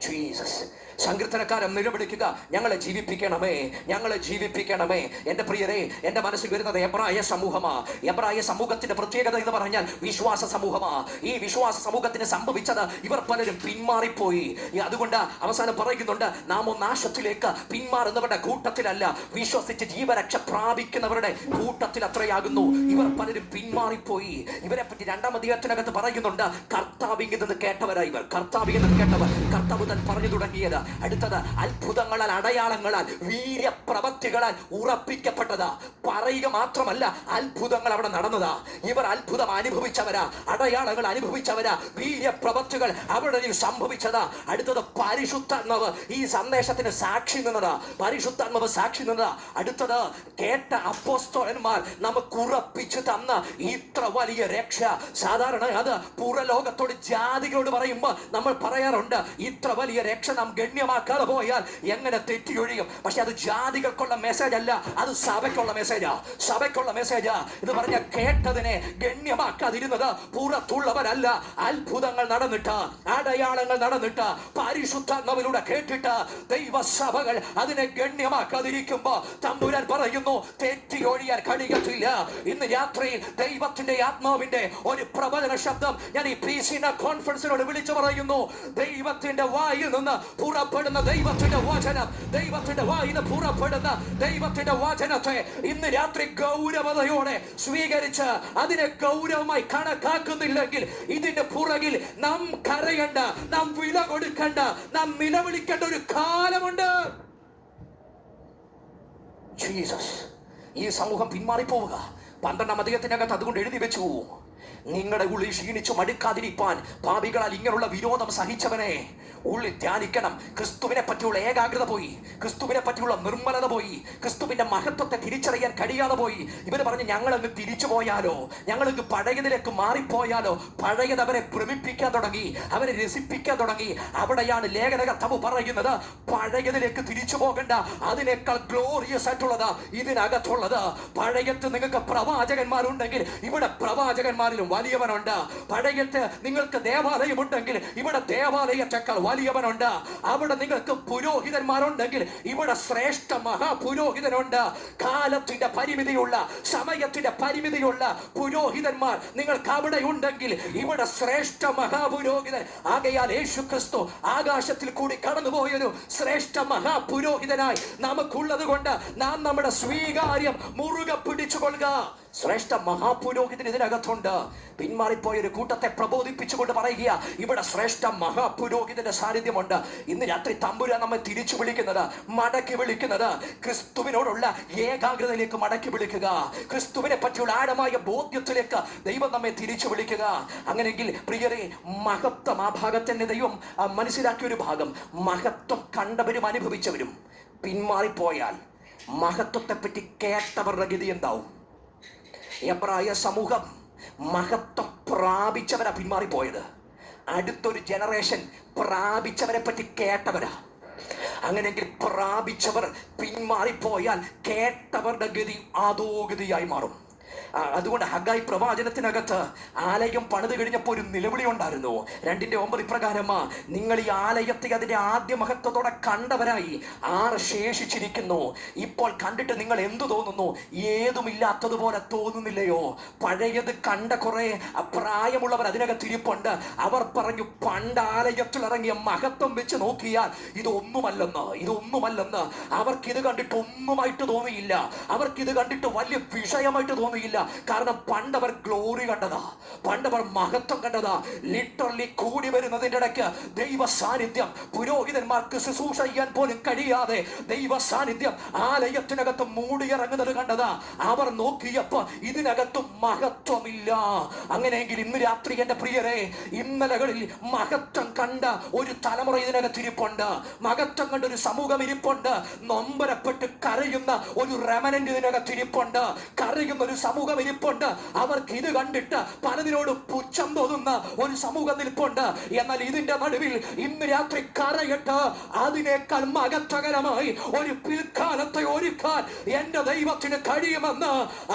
ജീസസ് സങ്കീർത്തനക്കാരൻ നിലവിളിക്കുക. ഞങ്ങളെ ജീവിപ്പിക്കണമേ. ഞങ്ങളെ ജീവിപ്പിക്കണമേ. എന്റെ പ്രിയരെ എന്റെ മനസ്സിൽ വരുന്നത് എബ്രായ സമൂഹമാ. എബ്രായ സമൂഹത്തിന്റെ പ്രത്യേകത എന്ന് പറഞ്ഞാൽ വിശ്വാസ സമൂഹമാ. ഈ വിശ്വാസ സമൂഹത്തിന് സംഭവിച്ചത് ഇവർ പലരും പിന്മാറിപ്പോയി. അതുകൊണ്ട് അവസാനം പറയുന്നുണ്ട് നാം നാശത്തിലേക്ക് പിന്മാറുന്നവരുടെ കൂട്ടത്തിലല്ല വിശ്വസിച്ച് ജീവരക്ഷ പ്രാപിക്കുന്നവരുടെ കൂട്ടത്തിൽ അത്രയാകുന്നു. ഇവർ പലരും പിന്മാറിപ്പോയി. ഇവരെ പറ്റി രണ്ടാം അധികത്തിനകത്ത് പറയുന്നുണ്ട് കർത്താവിൽ നിന്ന് കേട്ടവരായി ഇവർ. കർത്താവിൽ നിന്ന് കേട്ടവർ. കർത്താവ് തൻ പറഞ്ഞു തുടങ്ങിയത് അടുത്തത് അത്ഭുതങ്ങളാൽ അടയാളങ്ങളാൽ വീര്യപ്രവൃത്തികളാൽ ഉറപ്പിക്കപ്പെട്ടതാ. പറയുക മാത്രമല്ല അത്ഭുതങ്ങൾ അവിടെ നടന്നതാ. ഇവർ അത്ഭുതം അനുഭവിച്ചവരാ അടയാളങ്ങൾ അനുഭവിച്ചവരാ വീര്യപ്രവൃത്തികൾ അവിടെ സംഭവിച്ചതാ. അടുത്തത് പരിശുദ്ധാത്മാവ് ഈ സന്ദേശത്തിന് സാക്ഷി നിന്നതാ. പരിശുദ്ധാത്മാവ് സാക്ഷി നിന്നതാ. അടുത്തത് കേട്ട അപ്പോസ്തോലന്മാർ നമുക്ക് ഉറപ്പിച്ചു തന്ന ഇത്ര വലിയ രക്ഷ. സാധാരണ അത് പുറലോകത്തോട് ജാതികളോട് പറയുമ്പോൾ നമ്മൾ പറയാറുണ്ട് ഇത്ര വലിയ രക്ഷ നാം ഗണ്യമാക്കാതെ പോയാൽ എങ്ങനെ തെറ്റിയൊഴിയും? പക്ഷെ അത് ജാതികൾക്കുള്ള മെസ്സേജ് അല്ല അത് സഭയ്ക്കുള്ള മെസ്സേജാ സഭയ്ക്കുള്ള മെസ്സേജാ ഇത് പറഞ്ഞ കേട്ടതിനെ ഗണ്യമാക്കാതിരുന്നത് പുറത്തുള്ളവരല്ല. അത്ഭുതങ്ങൾ നടന്നിട്ട് അടയാളങ്ങൾ നടന്നിട്ട് പരിശുദ്ധാത്മാവിലൂടെ കേട്ടിട്ട് ദൈവസഭകൾ അതിനെ ഗണ്യമാക്കാതിരിക്കുമ്പോ തമ്പുരാൻ പറയുന്നു തെറ്റിയൊഴിയാൻ കഴിയത്തില്ല. ഇന്ന് രാത്രിയിൽ ദൈവത്തിന്റെ ആത്മാവിന്റെ ഒരു പ്രബോധന ശബ്ദം ഞാൻ ഈ പി സി കോൺഫറൻസിനോട് വിളിച്ചു പറയുന്നു. ദൈവത്തിന്റെ വായിൽ നിന്ന് പുറപ്പെടുന്ന ദൈവത്തിന്റെ വചനം ദൈവത്തിന്റെ വായിന് പുറപ്പെടുന്ന ദൈവത്തിന്റെ വചനത്തെ ഇന്ന് രാത്രി ഗൗരവതയോടെ സ്വീകരിച്ച് അതിനെ ഗൗരവമായി കണക്കാക്കുന്നില്ലെങ്കിൽ ഇതിന്റെ പുറകിൽ നാം കരയണ്ട നാം വില കൊടുക്കണ്ട നാം നിലവിളിക്കേണ്ട ഒരു കാലമുണ്ട്. ജീസസ് ഈ സമൂഹം പിന്മാറിപ്പോവുക. പന്ത്രണ്ടാം അധികത്തിനകത്ത് അതുകൊണ്ട് എഴുതി വെച്ചു. നിങ്ങളുടെ ഉള്ളിൽ ക്ഷീണിച്ചു മടുക്കാതിരിപ്പാൻ പാപികളാൽ ഇങ്ങനെയുള്ള വിരോധം സഹിച്ചവനെ ഉള്ളിൽ ധ്യാനിക്കണം. ക്രിസ്തുവിനെ പറ്റിയുള്ള ഏകാഗ്രത പോയി. ക്രിസ്തുവിനെ പറ്റിയുള്ള നിർമ്മലത പോയി. ക്രിസ്തുവിന്റെ മഹത്വത്തെ തിരിച്ചറിയാൻ കഴിയാതെ പോയി. ഇവർ പറഞ്ഞ് ഞങ്ങളങ്ങ് തിരിച്ചു പോയാലോ ഞങ്ങൾക്ക് പഴയതിലേക്ക് മാറിപ്പോയാലോ പഴയത് അവരെ ഭ്രമിപ്പിക്കാൻ തുടങ്ങി അവരെ രസിപ്പിക്കാൻ തുടങ്ങി. അവിടെയാണ് ലേഖനകർത്തവ് പറയുന്നത് പഴയതിലേക്ക് തിരിച്ചു പോകണ്ട. അതിനേക്കാൾ ഗ്ലോറിയസ് ആയിട്ടുള്ളത് ഇതിനകത്തുള്ളത്. പഴയത്ത് നിങ്ങൾക്ക് പ്രവാചകന്മാരുണ്ടെങ്കിൽ ഇവിടെ പ്രവാചകന്മാരിലും വലിയവനുണ്ട്. പഴയത്ത് നിങ്ങൾക്ക് ദേവാലയമുണ്ടെങ്കിൽ ഇവിടെ ദേവാലയത്തെക്കാൾ വലിയവനുണ്ട്. അവിടെ നിങ്ങൾക്ക് പുരോഹിതന്മാരുണ്ടെങ്കിൽ ഇവിടെ ശ്രേഷ്ഠ മഹാപുരോഹിതനുണ്ട്. കാലത്തിന്റെ പരിമിതിയുള്ള സമയത്തിന്റെ പരിമിതിയുള്ള പുരോഹിതന്മാർ നിങ്ങൾക്ക് അവിടെ ഉണ്ടെങ്കിൽ ഇവിടെ ശ്രേഷ്ഠ മഹാപുരോഹിതൻ. ആകയാൽ യേശു ക്രിസ്തു ആകാശത്തിൽ കൂടി കടന്നുപോയൊരു ശ്രേഷ്ഠ മഹാപുരോഹിതനായി നമുക്കുള്ളത് കൊണ്ട് നാം നമ്മുടെ സ്വീകാര്യം മുറുകെ പിടിച്ചുകൊള്ളുക. ശ്രേഷ്ഠ മഹാപുരോഹിതൻ ഇതിനകത്തുണ്ട്. പിന്മാറിപ്പോയ ഒരു കൂട്ടത്തെ പ്രബോധിപ്പിച്ചുകൊണ്ട് പറയുക ഇവിടെ ശ്രേഷ്ഠ മഹാപുരോഹിതന്റെ സാന്നിധ്യമുണ്ട്. ഇന്ന് രാത്രി തമ്പുരാ നമ്മെ തിരിച്ചു വിളിക്കുന്നത് മടക്കി വിളിക്കുന്നത്. ക്രിസ്തുവിനോടുള്ള ഏകാഗ്രതയിലേക്ക് മടക്കി വിളിക്കുക. ക്രിസ്തുവിനെ പറ്റിയുള്ള ആഴമായ ബോധ്യത്തിലേക്ക് ദൈവം നമ്മെ തിരിച്ചു വിളിക്കുക. അങ്ങനെയെങ്കിൽ പ്രിയരെ മഹത്വം ആ ഭാഗത്തിന്റെ ദൈവം മനസ്സിലാക്കിയ ഒരു ഭാഗം. മഹത്വം കണ്ടവരും അനുഭവിച്ചവരും. പിന്മാറിപ്പോയാൽ മഹത്വത്തെപ്പറ്റി കേട്ടവരുടെ ഗതി എന്താവും? എബ്രായ സമൂഹം മഹത്വം പ്രാപിച്ചവരാ പിന്മാറിപ്പോയത്. അടുത്തൊരു ജനറേഷൻ പ്രാപിച്ചവരെ പറ്റി കേട്ടവരാ. അങ്ങനെയെങ്കിൽ പ്രാപിച്ചവർ പിന്മാറിപ്പോയാൽ കേട്ടവരുടെ ഗതി അധോഗതിയായി മാറും. അതുകൊണ്ട് ഹഗായി പ്രവാചനത്തിനകത്ത് ആലയം പണിത് കഴിഞ്ഞപ്പോൾ ഒരു നിലവിളി ഉണ്ടായിരുന്നു. രണ്ടിന്റെ ഒമ്പത് ഇപ്രകാരം നിങ്ങൾ ഈ ആലയത്തെ അതിന്റെ ആദ്യ മഹത്വത്തോടെ കണ്ടവരായി ആർ ശേഷിച്ചിരിക്കുന്നു. ഇപ്പോൾ കണ്ടിട്ട് നിങ്ങൾ എന്തു തോന്നുന്നു? ഏതുമില്ലാത്തതുപോലെ തോന്നുന്നില്ലയോ? പഴയത് കണ്ട കുറെ പ്രായമുള്ളവർ അതിനകത്ത് ഇരിപ്പുണ്ട്. അവർ പറഞ്ഞു പണ്ട് ആലയത്തിൽ ഇറങ്ങിയ മഹത്വം വെച്ച് നോക്കിയാൽ ഇതൊന്നുമല്ലെന്ന് ഇതൊന്നുമല്ലെന്ന്. അവർക്ക് ഇത് കണ്ടിട്ട് ഒന്നുമായിട്ട് തോന്നിയില്ല. അവർക്ക് ഇത് കണ്ടിട്ട് വലിയ വിഷയമായിട്ട് തോന്നിയില്ല. അറിയില്ല കാരണം പണ്ടവർ ഗ്ലോറി കണ്ടതാ. പണ്ടവർ മഹത്വം കണ്ടതാ. ലിറ്ററലി കൂടി വരുന്നതിന്റെ ഇടയ്ക്ക് ദൈവ സാന്നിധ്യം പുരോഹിതന്മാർക്ക് ശുശ്രൂഷ ചെയ്യാൻ പോലും കഴിയാതെ ദൈവ സാന്നിധ്യം ആലയത്തിനകത്ത് മൂടിയിറങ്ങുന്നത് കണ്ടതാ. അവർ നോക്കിയപ്പോ ഇതിനകത്തും മഹത്വമില്ല. അങ്ങനെയെങ്കിൽ ഇന്ന് രാത്രി എന്റെ പ്രിയരെ ഇന്നലകളിൽ മഹത്വം കണ്ട ഒരു തലമുറ ഇതിനകത്ത് ഇരിപ്പുണ്ട്. മഹത്വം കണ്ട ഒരു സമൂഹം ഇരിപ്പുണ്ട്. നൊമ്പരപ്പെട്ട് കരയുന്ന ഒരു റെമനന്റ് ഇതിനകത്ത് ഇരിപ്പുണ്ട്. കരയുന്ന ഒരു സമൂഹം ഇരിപ്പുണ്ട്. അവർക്ക് ഇത് കണ്ടിട്ട് പലതിനോട് പുച്ഛം തോന്നുന്ന ഒരു സമൂഹം നിൽപ്പുണ്ട്. എന്നാൽ ഇതിന്റെ നടുവിൽ ഇന്ന് രാത്രി കരയിട്ട് അതിനേക്കാൾ മകത്തകരമായി ഒരു പിൽക്കാലത്തെ ഒരുക്കാൻ എന്റെ ദൈവത്തിന് കഴിയുമെന്ന്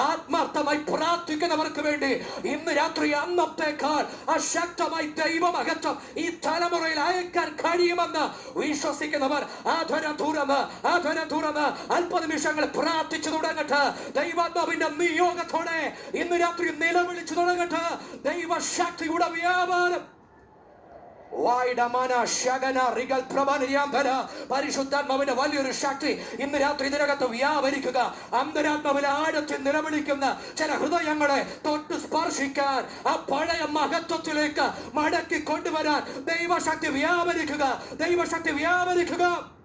ആത്മാർത്ഥമായി പ്രാർത്ഥിക്കുന്നവർക്ക് വേണ്ടി ഇന്ന് രാത്രി അന്നത്തേക്കാൾ അശക്തമായി ദൈവമഹത്വം ഈ തലമുറയിൽ അയക്കാൻ കഴിയുമെന്ന് വിശ്വസിക്കുന്നവർ ആധരം തുറന്ന് ആധരം തുറന്ന് അല്പനിമിഷങ്ങൾ പ്രാർത്ഥിച്ചു തുടങ്ങട്ടെ. ദൈവാത്മാവിന്റെ നിയോഗത്തോടെ ഇന്ന് രാത്രി നിലവിളിച്ചു തുടങ്ങട്ടെ. ദൈവശക്തിയുടെ വ്യാപാരം. പരിശുദ്ധാത്മാവിന്റെ വലിയൊരു ശക്തി ഇന്ന് രാത്രി ഇതിനകത്ത് വ്യാപരിക്കുക. അന്തരാത്മാവിലെ ആഴത്തിൽ നിലവിളിക്കുന്ന ചില ഹൃദയങ്ങളെ തൊട്ട് സ്പർശിക്കാൻ ആ പഴയ മഹത്വത്തിലേക്ക് മടക്കി കൊണ്ടുവരാൻ ദൈവശക്തി വ്യാപരിക്കുക. ദൈവശക്തി വ്യാപരിക്കുക.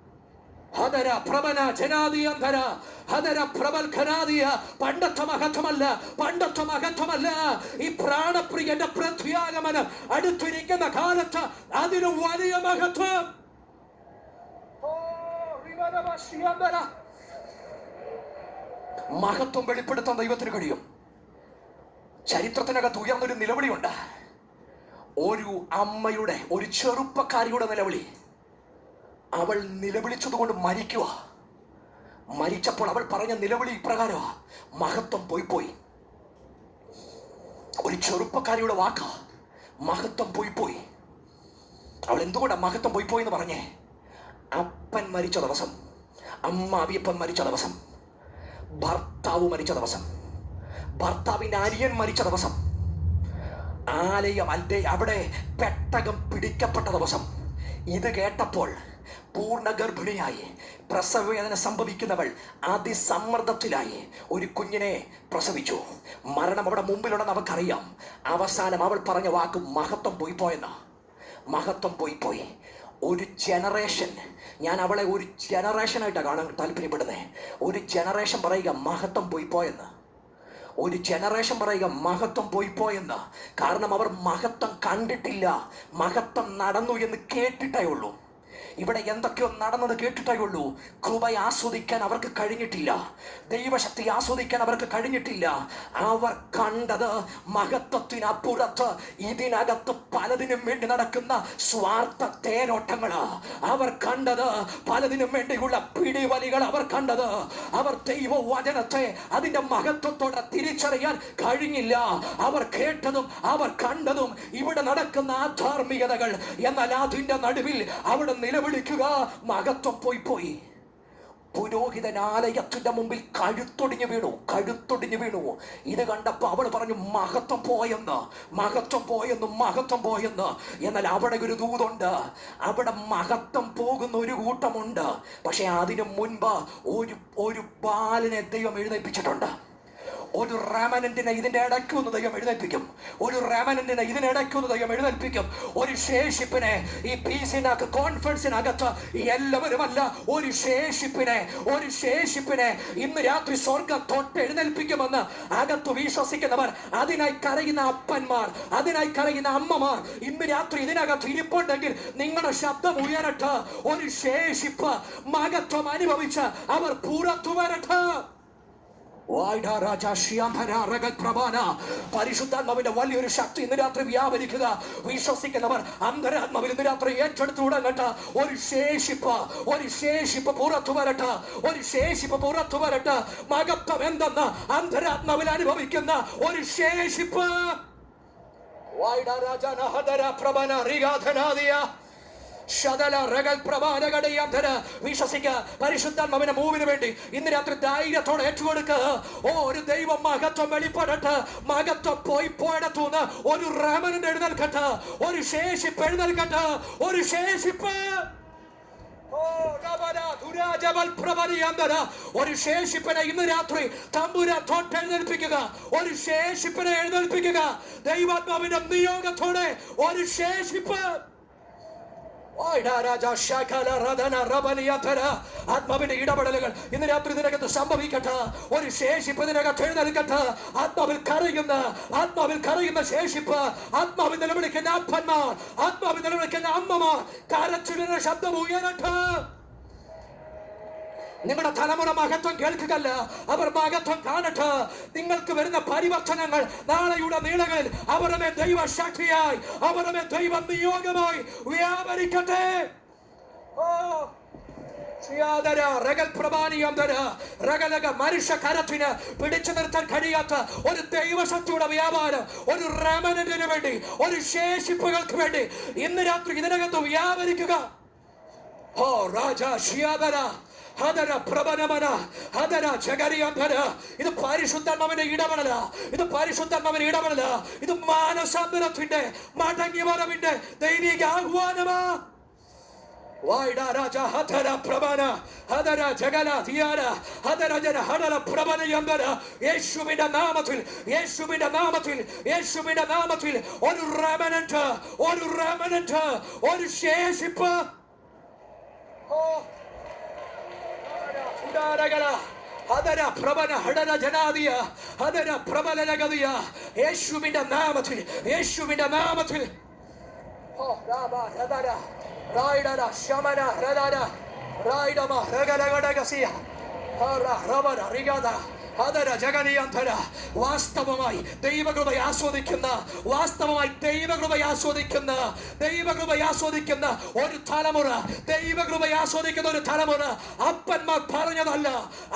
ഹതര പ്രബല ജനാദിയന്തര ഹതര പ്രബൽ ഖനാദിയ പണ്ടത്തെ മഹത്വമല്ല പണ്ടത്തെ മഹത്വമല്ല ഈ പ്രാണപ്രിയന്റെ പ്രത്യാഗമനം അടുത്തിരിക്കുന്ന കാലത്ത് അതിന് വലിയ മഹത്വം. മഹത്വം വെളിപ്പെടുത്താൻ ദൈവത്തിന് കഴിയും. ചരിത്രത്തിനകത്ത് ഉയർന്നൊരു നിലവിളിയുണ്ട്. ഒരു അമ്മയുടെ ഒരു ചെറുപ്പക്കാരിയുടെ നിലവിളി. അവൾ നിലവിളിച്ചതുകൊണ്ട് മരിക്കുക മരിച്ചപ്പോൾ അവൾ പറഞ്ഞ നിലവിളി ഇപ്രകാരമാ. മഹത്വം പോയി പോയി. ഒരു ചെറുപ്പക്കാരിയുടെ വാക്ക. മഹത്വം പോയി പോയി. അവൾ എന്തുകൊണ്ടാ മഹത്വം പോയി പോയി എന്ന് പറഞ്ഞേ? അപ്പൻ മരിച്ച ദിവസം അമ്മ അവിയപ്പൻ മരിച്ച ദിവസം ഭർത്താവ് മരിച്ച ദിവസം ഭർത്താവിന്റെ അരിയൻ മരിച്ച ദിവസം ആലയം അല്ലെ അവിടെ പെട്ടകം പിടിക്കപ്പെട്ട ദിവസം. ഇത് കേട്ടപ്പോൾ പൂർണ ഗർഭിണിയായി പ്രസവവേദന സംഭവിക്കുന്നവൾ അതിസമ്മർദ്ദത്തിലായി. ഒരു കുഞ്ഞിനെ പ്രസവിച്ചു. മരണം അവിടെ മുമ്പിലുണ്ടെന്ന് അവൾക്കറിയാം. അവസാനം അവൾ പറഞ്ഞ വാക്ക് മഹത്വം പോയി പോയെന്ന. മഹത്വം പോയി പോയി. ഒരു ജനറേഷൻ. ഞാൻ അവളെ ഒരു ജനറേഷനായിട്ടാണ് കാണാൻ താല്പര്യപ്പെടുന്നത് ഒരു ജനറേഷൻ പറയുക മഹത്വം പോയി പോയെന്ന്. ഒരു ജനറേഷൻ പറയുക മഹത്വം പോയി പോയെന്ന്. കാരണം അവർ മഹത്വം കണ്ടിട്ടില്ല. മഹത്വം നടന്നു എന്ന് കേട്ടിട്ടേ ഉള്ളൂ. ഇവിടെ എന്തൊക്കെയോ നടന്നത് കേട്ടിട്ടേ ഉള്ളൂ. കൃപ ആസ്വദിക്കാൻ അവർക്ക് കഴിഞ്ഞിട്ടില്ല. ദൈവശക്തി ആസ്വദിക്കാൻ അവർക്ക് കഴിഞ്ഞിട്ടില്ല. അവർ കണ്ടത് മഹത്വത്തിനപ്പുറത്ത് ഇതിനകത്ത് പലതിനും വേണ്ടി നടക്കുന്ന സ്വാർത്ഥ തേരോട്ടങ്ങൾ. അവർ കണ്ടത് പലതിനും വേണ്ടിയുള്ള പിടിവലികൾ അവർ കണ്ടത്. അവർ ദൈവ വചനത്തെ അതിന്റെ മഹത്വത്തോടെ തിരിച്ചറിയാൻ കഴിഞ്ഞില്ല. അവർ കേട്ടതും അവർ കണ്ടതും ഇവിടെ നടക്കുന്ന ആധാർമികതകൾ എന്നാൽ അതിന്റെ നടുവിൽ അവിടെ നിലവിളിക്കുക മകത്വം പോയി പോയി. പുരോഹിതൻ ആലയത്തിന്റെ മുമ്പിൽ കഴുത്തൊടിഞ്ഞു വീണു. കഴുത്തൊടിഞ്ഞു വീണു. ഇത് കണ്ടപ്പോ അവൾ പറഞ്ഞു മഹത്വം പോയെന്ന്. മഹത്വം പോയെന്ന് മഹത്വം പോയെന്ന്. എന്നാൽ അവിടെ ഒരു ദൂതുണ്ട്. അവിടെ മഹത്വം പോകുന്ന ഒരു കൂട്ടമുണ്ട്. പക്ഷെ അതിനു മുൻപ് ഒരു ഒരു ബാലനെ ദൈവം എഴുന്നേൽപ്പിച്ചിട്ടുണ്ട്. ഒരു റാമനന്റിനെ ഇതിന്റെ ഇടയ്ക്ക് ഒന്ന് ദൈവം എഴുന്നേൽപ്പിക്കും. ഒരു റാമനന്റിനെ ഇതിനിടയ്ക്ക് ഒന്ന് ദൈവം എഴുന്നേൽപ്പിക്കും. ഒരു ശേഷിപ്പിനെ ഈ പീസിനകത്ത് കോൺഫറൻസിനകത്ത് എല്ലാവരുമല്ല. ഒരു ശേഷിപ്പിനെ ഒരു ശേഷിപ്പിനെ ഇന്ന് രാത്രി സ്വർഗം തൊട്ട് എഴുന്നേൽപ്പിക്കുമെന്ന് അകത്ത് വിശ്വസിക്കുന്നവർ അതിനായി കരയുന്ന അപ്പന്മാർ അതിനായി കരയുന്ന അമ്മമാർ ഇന്ന് രാത്രി ഇതിനകത്ത് ഇരിപ്പുണ്ടെങ്കിൽ നിങ്ങളുടെ ശബ്ദം ഉയരട്ട്. ഒരു ശേഷിപ്പ് മകത്വം അനുഭവിച്ച് അവർ പുറത്തു വരട്ടെ വായ്ഡാ രാജാ ശ്യാംധര രഗത് പ്രഭാന. പരിശുദ്ധാത്മാവിന്റെ വലിയൊരു ശക്തി ഇന്ന് രാത്രി വ്യാപരിക്കുക. വിശ്വസിക്കുന്നവർ അന്തരാത്മാവിൽ ഇന്ന് രാത്രി ഏറ്റെടുത്തു തുടങ്ങട്ടെ ഒരു ശേഷിപ്പ് ഒരു ശേഷിപ്പ് പുറത്തു വരട്ടെ. ഒരു ശേഷിപ്പ് പുറത്തു വരട്ടെ. മകത്വം എന്തെന്ന് അന്തരാത്മാവിൽ അനുഭവിക്കുന്ന ഒരു ശേഷിപ്പ്. വായ്ഡാ രാജാ നഹദര പ്രഭന റിഗാധനാദിയ വിശ്വസിക്കുക പരിശുദ്ധാത്മാവിന്റെ മൂവിന് വേണ്ടി ഇന്ന് രാത്രി ധൈര്യത്തോടെ ഏറ്റുകൊടുക്ക. ഓ ഒരു ദൈവം മഹത്വം വെളിപ്പെടട്ടെ. മഹത്വം പോയി പോയിടത്തൂന്ന് ഒരു റമനൻ എഴുന്നേൽക്കട്ട്. ഒരു ശേഷിപ്പ് എഴുന്നേൽക്കട്ട്. ഒരു ശേഷിപ്പ്. ഒരു ശേഷിപ്പിനെ ഇന്ന് രാത്രി തമ്പുര തൊട്ടെഴുന്നേൽപ്പിക്കുക ഒരു ശേഷിപ്പിനെ എഴുന്നേൽപ്പിക്കുക. ദൈവാത്മാവിന്റെ നിയോഗത്തോടെ ഒരു ശേഷിപ്പ് ആത്മാവിന്റെ ഇടപെടലുകൾ ഇന്ന് രാത്രി ഇതിനകത്ത് സംഭവിക്കട്ടെ. ഒരു ശേഷിപ്പ് ഇതിനകത്ത് എഴുന്നേൽക്കട്ടെ. ആത്മാവിൽ കറിയുന്ന ആത്മാവിൽ കറിയുന്ന ശേഷിപ്പ് ആത്മാവിൽ നിലവിളിക്കുന്ന അപ്പന്മാർ ആത്മാവിൽ നിലവിളിക്കുന്ന അമ്മമാർ. കരച്ചിലിന്റെ ശബ്ദം ഉയരട്ടെ. നിങ്ങളുടെ തലമുറ മഹത്വം കേൾക്കുകല്ല അവർ മഹത്വം കാണട്ടെ. നിങ്ങൾക്ക് വരുന്ന പരിവർത്തനങ്ങൾ നാളെയുടെ നീളങ്ങളിൽ അവരുടെ ദൈവ ശക്തിയായി അവരുടെ ദൈവ നിയോഗമായി വ്യാപരിക്കട്ടെ. ഓ മനുഷ്യ കരത്തിന് പിടിച്ചു നിർത്താൻ കഴിയാത്ത ഒരു ദൈവശക്തിയുടെ വ്യാപാരം ഒരു റമനന്റിന് വേണ്ടി ഒരു ശേഷിപ്പുകൾക്ക് വേണ്ടി ഇന്ന് രാത്രി ഇതിനകത്ത് വ്യാപരിക്കുക. ഓ രാജ ഷിയാദര ഹദര പ്രബനമന ഹദര ജഗരിയന്ധര ഇത് പരിശുദ്ധാത്മാവിന്റെ ഇടപെടല ഇത് പരിശുദ്ധാത്മാവിന്റെ ഇടപെടല. ഇത് മാനസാന്തരത്തിന്റെ മടങ്ങി വരവിന്റെ ദൈവിക ആഹ്വാനമാ. രാജ ഹദര പ്രബല ഹദര ജഗല ധിയാര ഹദര ജന പ്രബല യന്തര യേശുവിന്റെ നാമത്തിൽ യേശുവിന്റെ നാമത്തിൽ യേശുവിന്റെ നാമത്തിൽ ഒരു റെമനന്റ് ഒരു റെമനന്റ് ഒരു ശേഷിപ്പ്. ഓ ഉദാരകല അതര പ്രബല ഹടന ജനാദിയ അതര പ്രബല ജഗതിയ യേശുവിന്റെ നാമത്തിൽ യേശുവിന്റെ നാമത്തിൽ. ഓ രാമ രതര രായിടര ശമന രതര രായിടമ രഗലഗടകസിയ ഹറ റിഗത അതര ജഗനിയന്ധര വാസ്തവമായി ദൈവകൃപ ആസ്വദിക്കുന്ന വാസ്തവമായി ദൈവകൃപ ആസ്വദിക്കുന്ന ദൈവകൃപ ആസ്വദിക്കുന്ന ഒരു തലമുറ ദൈവകൃപ ആസ്വദിക്കുന്ന ഒരു തലമുറ അപ്പന്മാർ പറഞ്ഞതല്ല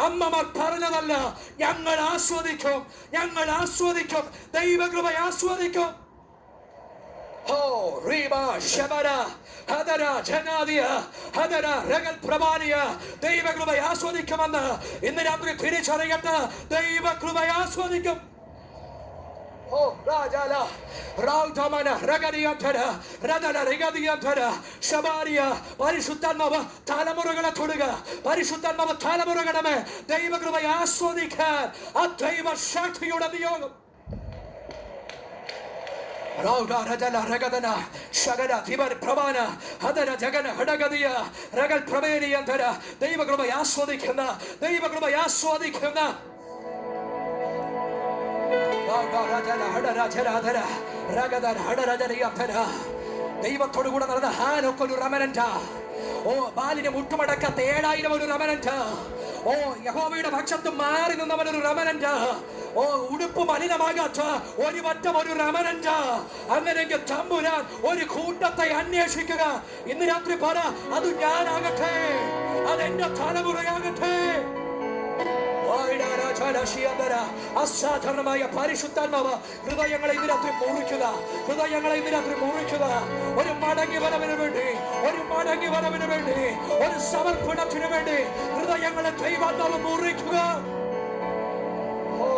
അമ്മമാർ പറഞ്ഞതല്ല. ഞങ്ങൾ ആസ്വദിക്കും ഞങ്ങൾ ആസ്വദിക്കും ദൈവകൃപ ആസ്വദിക്കും. ഹോ റീബ ശബര ഹദര ജനാദിയ ഹദര രഗൽ പ്രമാനിയ ദൈവകൃപ ആസ്വദിക്കുമെന്ന് ഇന്ന് രാത്രി തിരിച്ചറിയട്ട്. ദൈവകൃപ ആസ്വദിക്കും. തലമുറകളെ തൊടുക. പരിശുദ്ധാത്മാവ് തലമുറകളെ ദൈവകൃപയെ ആസ്വദിക്കാൻ ദൈവ ശക്തിയുടെ നിയോഗം. ദൈവകൃപ ആസ്വദിക്കുന്ന ദൈവത്തോടു കൂടെ നടന്ന ഹാനൊക്കെ ഒരു റമനന്റ ഓ ബാലിനെ മുട്ടുമടക്കാത്ത ഏഴായിരം ഒരു റമനന്റ ഓ യഹോവയുടെ ഭക്ഷത്ത് മാറി നിന്നവൻ ഒരു റമനന്റ ഉടുപ്പ് മലിനമാകാത്ത ഒരു വറ്റം ഒരു റമനന്റ അങ്ങനെയെങ്കിൽ തമ്പുരാൻ ഒരു കൂട്ടത്തെ അന്വേഷിക്കുക. ഇന്ന് രാത്രി പറ അത് ഞാനാകട്ടെ. അതെന്റെ തലമുറയാകട്ടെ. അസാധാരണമായ പരിശുദ്ധാത്മാവ് ഹൃദയങ്ങളെ ഇന്ന് രാത്രി മുറിക്കുക ഹൃദയങ്ങളെ ഇന്ന് രാത്രി മുറിക്കുക ഒരു മടങ്ങി വരവിന് വേണ്ടി ഒരു മടങ്ങി വരവിന് വേണ്ടി ഒരു സമർപ്പണത്തിന് വേണ്ടി ഹൃദയങ്ങളെ ദൈവാത്മാവ് മുറിക്കുക. ഓ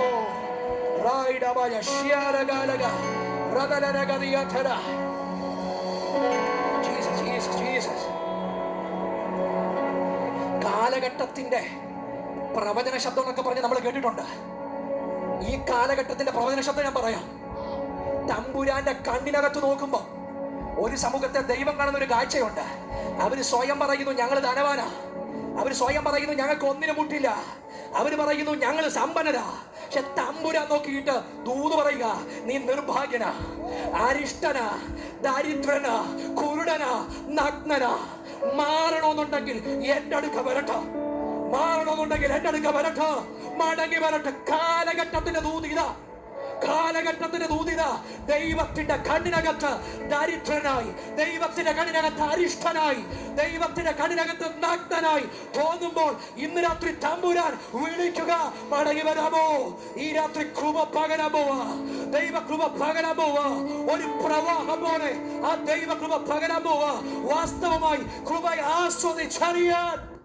കാലഘട്ടത്തിന്റെ പ്രവചന ശബ്ദം എന്നൊക്കെ പറഞ്ഞ് നമ്മൾ കേട്ടിട്ടുണ്ട്. ഈ കാലഘട്ടത്തിന്റെ പ്രവചന ശബ്ദം ഞാൻ പറയാം. തമ്പുരാന്റെ കണ്ണിനകത്ത് നോക്കുമ്പോ ഒരു സമൂഹത്തെ ദൈവം കാണുന്ന ഒരു കാഴ്ചയുണ്ട്. അവർ സ്വയം പറയുന്നു ഞങ്ങൾ ധനവാനാ. അവർ സ്വയം പറയുന്നു ഞങ്ങൾക്ക് ഒന്നിനും മുട്ടില്ല. അവർ പറയുന്നു ഞങ്ങൾ സമ്പന്നരാ. പക്ഷെ തമ്പുരാൻ നോക്കിയിട്ട് ദൂത് പറയുക നീ നിർഭാഗ്യനാ അരിഷ്ടനാ ദരിദ്രനാ കുരുടനാ നഗ്നനാ. മാറണമെന്നുണ്ടെങ്കിൽ എന്റെ അടുക്ക വരട്ടെ. മാറണമെന്നുണ്ടെങ്കിൽ എന്റെ അടുക്ക വരട്ടെ. മടങ്ങി വരട്ടെ. കാലഘട്ടത്തിന്റെ ദൂതിത കാലഘട്ടത്തിന്റെ ദൂതിത ദൈവത്തിന്റെ കണ്ണിനകത്ത് ദരിദ്രനായി ദൈവത്തിന്റെ കണ്ണിനകത്ത് അരിഷ്ടനായി ദൈവത്തിന്റെ കണ്ണിനകത്ത് നഗ്നനായി തോന്നുമ്പോൾ ഇന്ന് രാത്രി തമ്പുരാൻ വിളിക്കുക മടങ്ങി വരാമോ ഈ രാത്രി കൃപ പകരാമോ ദൈവ കൃപ പകരാൻ ഒരു പ്രവാഹം പോലെ ആ ദൈവ കൃപ പകരാൻ വാസ്തവമായി കൃപ ആസ്വദിച്ചറിയാൻ